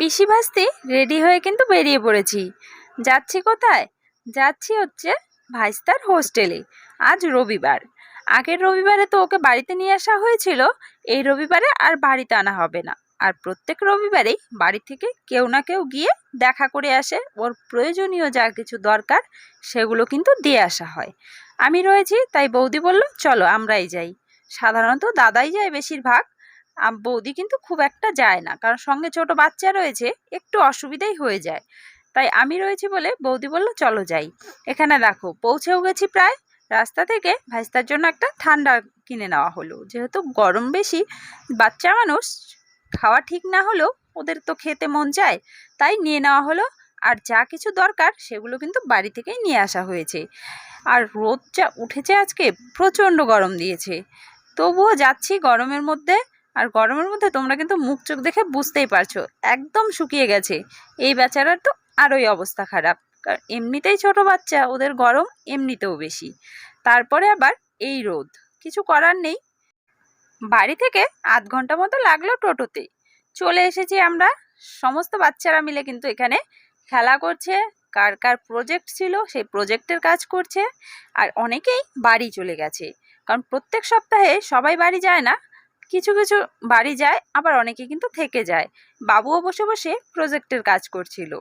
পিসি ভাস্তি ready হয়ে কিন্তু বেরিয়ে পড়েছি। যাচ্ছি কোথায়? যাচ্ছি হচ্ছে ভাইস্তার হোস্টেলে। আজ রবিবার। আগের রবিবারে তো ওকে বাড়িতে নিয়ে আসা হয়েছিল, এই রবিবারে আর বাড়িতে আনা হবে না। আর প্রত্যেক রবিবারেই বাড়ি থেকে কেউ না কেউ গিয়ে দেখা করে আসে। ওর প্রয়োজনীয় যা কিছু দরকার, সেগুলো কিন্তু দিয়ে আসা হয়। আমি রয়েছি, তাই বৌদি বলল, চলো আমরাই যাই। সাধারণত দাদাই যায় বেশিরভাগ। বৌদি কিন্তু খুব একটা যায় না। কারণ সঙ্গে ছোট বাচ্চা রয়েছে, একটু অসুবিধাই হয়ে যায়। তাই আমি রয়েছি বলে বৌদি বলল, চলো যাই। এখানে দেখো, পৌঁছেও গেছি প্রায়। রাস্তা থেকে ভাইস্তার জন্য একটা ঠান্ডা কিনে নেওয়া হলো। যেহেতু গরম বেশি, বাচ্চা মানুষ খাওয়া ঠিক না হলেও ওদের তো খেতে মন চায় তাই নিয়ে নেওয়া হলো। আর যা কিছু দরকার, সেগুলো কিন্তু বাড়ি থেকেই নিয়ে আসা হয়েছে। আর রোদ যা উঠেছে আজকে, প্রচণ্ড গরম দিয়েছে। তবুও যাচ্ছি গরমের মধ্যে। আর গরমের মধ্যে তোমরা কিন্তু মুখ চোখ দেখে বুঝতেই পারছ, একদম শুকিয়ে গেছে। এই বেচারার তো আরোই অবস্থা খারাপ। কারণ এমনিতেই ছোট বাচ্চা, ওদের গরম এমনিতেও বেশি। তারপরে আবার এই রোদ, কিছু করার নেই। বাড়ি থেকে আধ ঘণ্টা মতো লাগল টোটোতে। চলে এসেছি আমরা, সমস্ত বাচ্চারা মিলে কিন্তু এখানে খেলা করছে, কার কার প্রজেক্ট ছিল সেই প্রজেক্টের কাজ করছে, আর অনেকেই বাড়ি চলে গেছে। কারণ প্রত্যেক সপ্তাহে সবাই বাড়ি যায় না কিছু কিছু বাড়ি যায়, আবার অনেকে কিন্তু থেকে যায়। বাবুও বসে বসে প্রজেক্টের কাজ করছিল।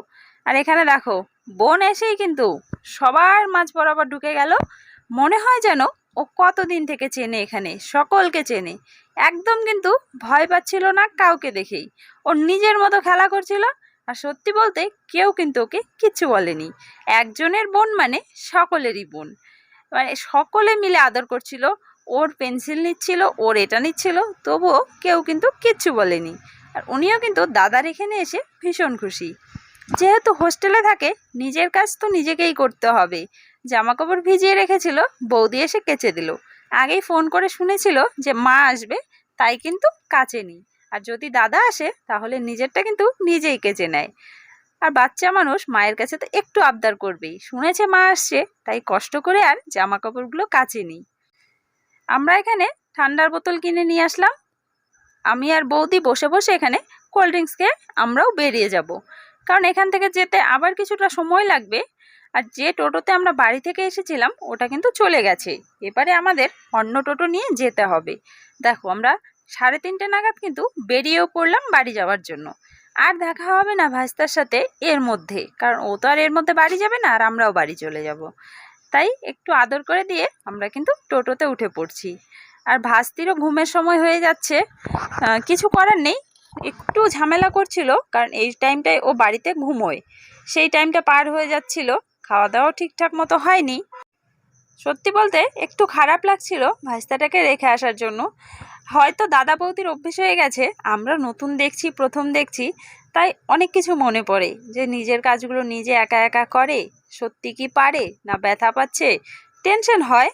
আর এখানে দেখো, বোন এসেই কিন্তু সবার মাঝ বরাবর ঢুকে গেল। মনে হয় যেন ও কতদিন থেকে চেনে এখানে, সকলকে চেনে। একদম কিন্তু ভয় পাচ্ছিল না কাউকে দেখেই। ওর নিজের মতো খেলা করছিল, আর সত্যি বলতে কেউ কিন্তু ওকে কিচ্ছু বলেনি। একজনের বোন মানে সকলেরই বোন। মানে সকলে মিলে আদর করছিল, ওর পেন্সিল নিচ্ছিল, ওর এটা নিচ্ছিল, তবুও কেউ কিন্তু কিচ্ছু বলেনি। আর উনিও কিন্তু দাদার এখানে এসে ভীষণ খুশি। যেহেতু হোস্টেলে থাকে, নিজের কাজ তো নিজেকেই করতে হবে। জামা কাপড় ভিজিয়ে রেখেছিল, বৌদি এসে কেচে দিল। আগেই ফোন করে শুনেছিল যে মা আসবে, তাই কিন্তু কাচেনি। আর যদি দাদা আসে, তাহলে নিজেরটা কিন্তু নিজেই কেচে নেয়। আর বাচ্চা মানুষ মায়ের কাছে তো একটু আবদার করবেই। শুনেছে মা আসছে, তাই কষ্ট করে আর জামা কাপড়গুলো কাচেনি আমরা এখানে ঠান্ডার বোতল কিনে নিয়ে আসলাম। আমি আর বৌদি বসে বসে এখানে কোল্ড ড্রিঙ্কস খেয়ে আমরাও বেরিয়ে যাব। কারণ এখান থেকে যেতে আবার কিছুটা সময় লাগবে। আর যে টোটোতে আমরা বাড়ি থেকে এসেছিলাম, ওটা কিন্তু চলে গেছে। এবারে আমাদের অন্য টোটো নিয়ে যেতে হবে। দেখো, আমরা সাড়ে তিনটে নাগাদ কিন্তু বেরিয়েও পড়লাম বাড়ি যাওয়ার জন্য। আর দেখা হবে না ভাস্তার সাথে এর মধ্যে, কারণ ও তো আর এর মধ্যে বাড়ি যাবে না আর আমরাও বাড়ি চলে যাব। তাই একটু আদর করে দিয়ে আমরা কিন্তু টোটোতে উঠে পড়ছি। আর ভাস্তিরও ঘুমের সময় হয়ে যাচ্ছে। কিছু করার নেই। একটু ঝামেলা করছিল, কারণ এই টাইমটায় ও বাড়িতে ঘুমোয়। সেই টাইমটা পার হয়ে যাচ্ছিল। খাওয়া দাওয়াও ঠিকঠাক মতো হয়নি। সত্যি বলতে একটু খারাপ লাগছিল ভাস্তাটাকে রেখে আসার জন্য। হয়তো দাদা বৌদির অভ্যেস হয়ে গেছে, আমরা নতুন দেখছি, প্রথম দেখছি, তাই অনেক কিছু মনে পড়ে যে নিজের কাজগুলো নিজে একা একা করে, সত্যি কি পারে, না ব্যথা পাচ্ছে, টেনশন হয়।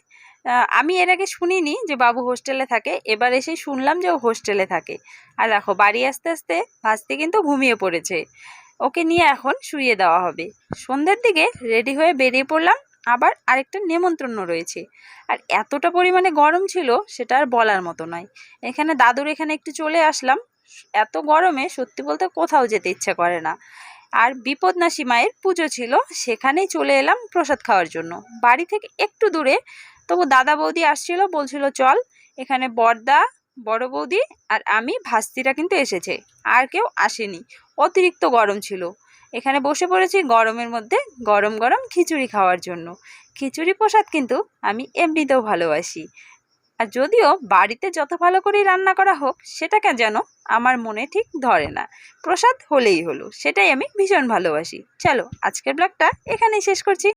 আমি এর আগে শুনিনি যে বাবু হোস্টেলে থাকে, এবার এসে শুনলাম যে ও হোস্টেলে থাকে। আর দেখো, বাড়ি আসতে আসতে ভাস্তি কিন্তু ঘুমিয়ে পড়েছে। ওকে নিয়ে এখন শুইয়ে দেওয়া হবে। সন্ধ্যের দিকে রেডি হয়ে বেরিয়ে পড়লাম আবার আরেকটা নেমন্ত্রণ রয়েছে। আর এতটা পরিমাণে গরম ছিল, সেটা আর বলার মতো নয়। এখানে দাদুর এখানে একটু চলে আসলাম। এত গরমে সত্যি বলতে কোথাও যেতে ইচ্ছা করে না। আর বিপদনাশী মায়ের পুজো ছিল, সেখানেই চলে এলাম প্রসাদ খাওয়ার জন্য। বাড়ি থেকে একটু দূরে, তবু দাদা বৌদি আসছিল, বলছিল, চল, এখানে বড়দা বড় বৌদি আর আমি ভাস্তিরা কিন্তু এসেছে। আর কেউ আসেনি। অতিরিক্ত গরম ছিল। এখানে বসে পড়েছি গরমের মধ্যে গরম গরম খিচুড়ি খাওয়ার জন্য। খিচুড়ি প্রসাদ কিন্তু আমি এমনিতেও ভালোবাসি। আর যদিও বাড়িতে যত ভালো করেই রান্না করা হোক সেটাকে যেন আমার মনে ঠিক ধরে না। প্রসাদ হলেই হলো, সেটাই আমি ভীষণ ভালোবাসি। চলো, আজকের ব্লগটা এখানেই শেষ করছি।